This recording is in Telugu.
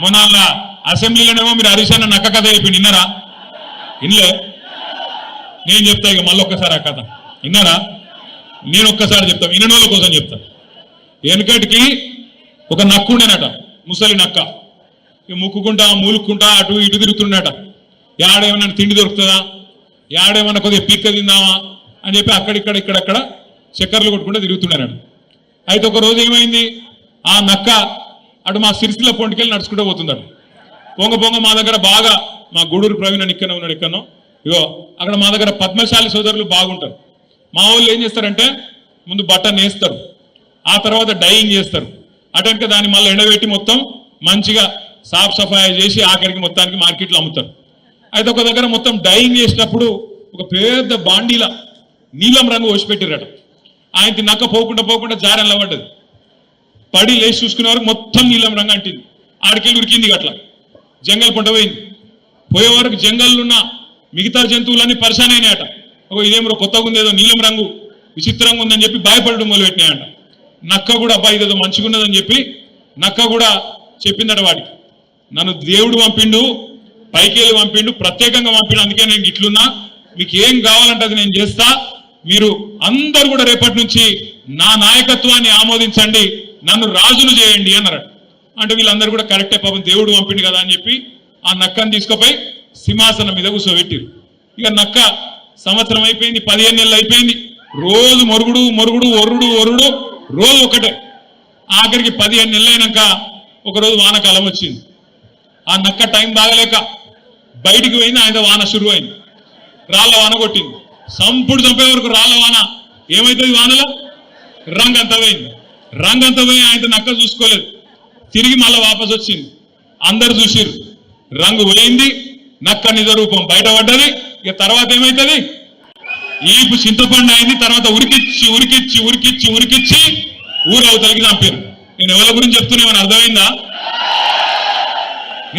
మొన్న అసెంబ్లీలోనేమో మీరు హరీష్ అన్న నక్క కథ చెప్పి విన్నారా ఇన్లే. నేను చెప్తా ఇక మళ్ళీ ఒక్కసారి ఆ కథ. విన్నారా నేను ఒక్కసారి చెప్తాను వినని వాళ్ళ కోసం చెప్తా. వెనకటికి ఒక నక్కు ఉండేనట. ముసలి నక్క. ఇక ముక్కుకుంటా మూలుక్కుంటా అటు ఇటు తిరుగుతుండట. యాడేమన్నా తిండి దొరుకుతుందా? యాడేమన్నా కొద్దిగా పీక్క తిందామా? అని చెప్పి అక్కడిక్కడ ఇక్కడక్కడ చక్కర్లు కొట్టుకుంటూ తిరుగుతున్నాడు అయితే ఒక రోజు ఏమైంది? ఆ నక్క అటు మా సిరిసిల్ల పొంటికెళ్ళి నడుచుకుంటూ పోతున్నాడు పొంగ పొంగ మా దగ్గర బాగా మా గూడూరు ప్రవీణ్ అని ఇక్కడ ఉన్నాడు ఎక్కడో ఇగో అక్కడ మా దగ్గర పద్మశాలి సోదరులు బాగుంటారు. మా వాళ్ళు ఏం చేస్తారంటే ముందు బట్టన్ వేస్తారు ఆ తర్వాత డైయింగ్ చేస్తారు. అటెనక దాన్ని మళ్ళీ ఎండబెట్టి మొత్తం మంచిగా సాఫ్ సఫాయి చేసి ఆఖరికి మొత్తానికి మార్కెట్లో అమ్ముతారు. అయితే ఒక దగ్గర మొత్తం డైయింగ్ చేసినప్పుడు ఒక పెద్ద బాండీల నీలం రంగు వచ్చిపెట్టిరట ఆయనకి నక్క పోకుండా పోకుండా జారెల్ల పడ్డది పడి లేచి చూసుకునేవారు మొత్తం నీలం రంగు అంటింది. ఆడికెళ్ళి ఉరికింది అట్లా. జంగల్ పంట పోయింది. పోయే వరకు జంగల్లో మిగతా జంతువులన్నీ పరిశాన్ అయినాయట. ఒక ఇదేమో కొత్తగా ఉంది ఏదో నీలం రంగు విచిత్రంగా ఉందని చెప్పి భయపడడం మొదలుపెట్టినాయట. నక్క కూడా అబ్బాయి ఇదేదో మంచిగా ఉన్నదని చెప్పి నక్క కూడా చెప్పిందట వాడికి. నన్ను దేవుడు పంపిండు పైకి వెళ్ళి పంపిండు ప్రత్యేకంగా పంపిండు అందుకే నేను ఇట్లున్నా. మీకు ఏం కావాలంటే అది నేను చేస్తా. మీరు అందరు కూడా రేపటి నుంచి నా నాయకత్వాన్ని ఆమోదించండి. నన్ను రాజులు చేయండి అన్నారట. అంటే వీళ్ళందరూ కూడా కరెక్టే పాపం దేవుడు పంపిండు కదా అని చెప్పి ఆ నక్కను తీసుకుపోయి సింహాసనం మీద కూర్చోబెట్టిరు. ఇక నక్క సంవత్సరం అయిపోయింది పదిహేను నెలలు అయిపోయింది. రోజు మొరుగుడు మొరుగుడు ఒరుడు ఒరుడు రోజు ఒకటే ఆఖరికి పదిహేను నెలలు అయినాక ఒకరోజు వానకాలం వచ్చింది. ఆ నక్క టైం బాగలేక బయటికి పోయింది ఆయన వాన షురువు అయింది రాళ్ళ వాన కొట్టింది. సంపుడు చంపే వరకు రాళ్ళ వాన ఏమైతుంది వానలో? రంగంతా పోయింది. రంగంత పోయి ఆయన నక్క చూసుకోలేదు. తిరిగి మళ్ళీ వాపస్ వచ్చింది. అందరు చూసిరు రంగు పోయింది నక్క నిజ రూపం బయటపడ్డది. ఇక తర్వాత ఏమవుతుంది ఈపు చింతపండు అయింది తర్వాత ఉరికిచ్చి ఉరికిచ్చి ఉరికిచ్చి ఉరికిచ్చి ఊరు అవతలకి చంపారు నేను ఎవరి గురించి చెప్తున్నా ఏమైనా అర్థమైందా?